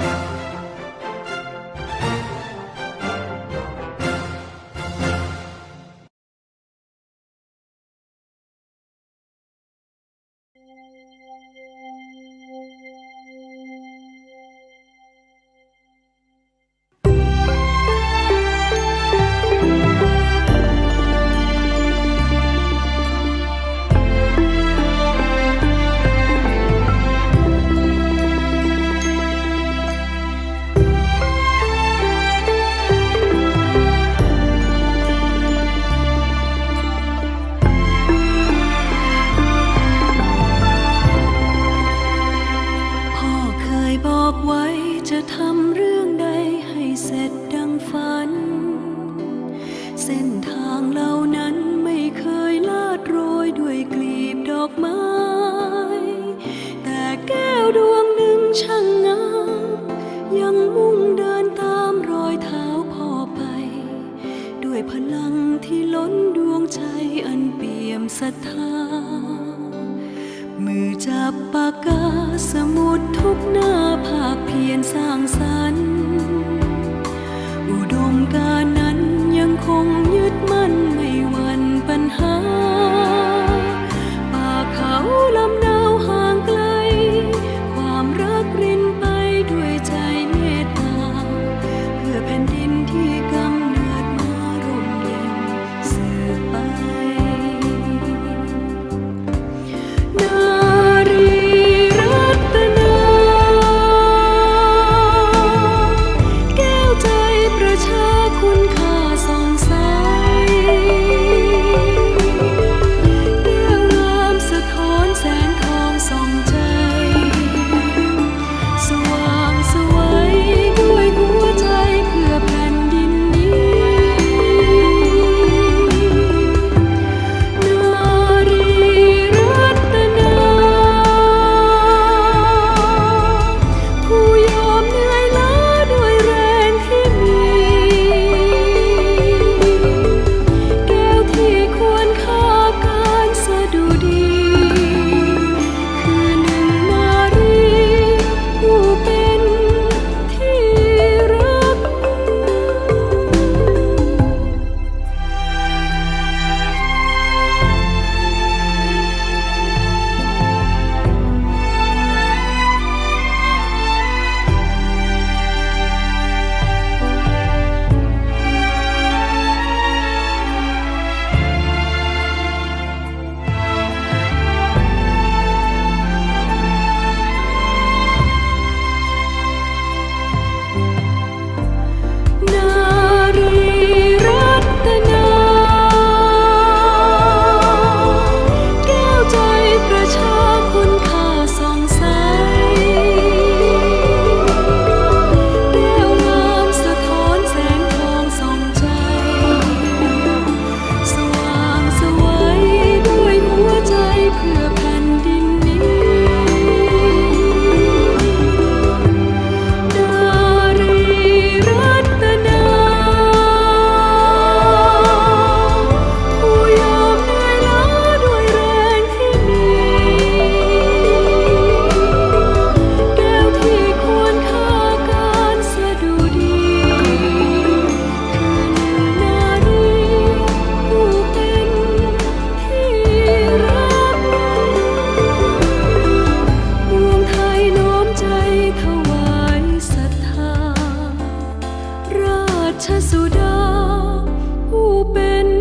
you บอกไว้จะทำเรื่องใดให้เสร็จดังฝัน เส้นทางเหล่านั้น บปากกาสมุดทุกหน้าภาคเพียนสร้างสรรค์ อุดมการนั้นยังคง ชสุดาผู้เป็น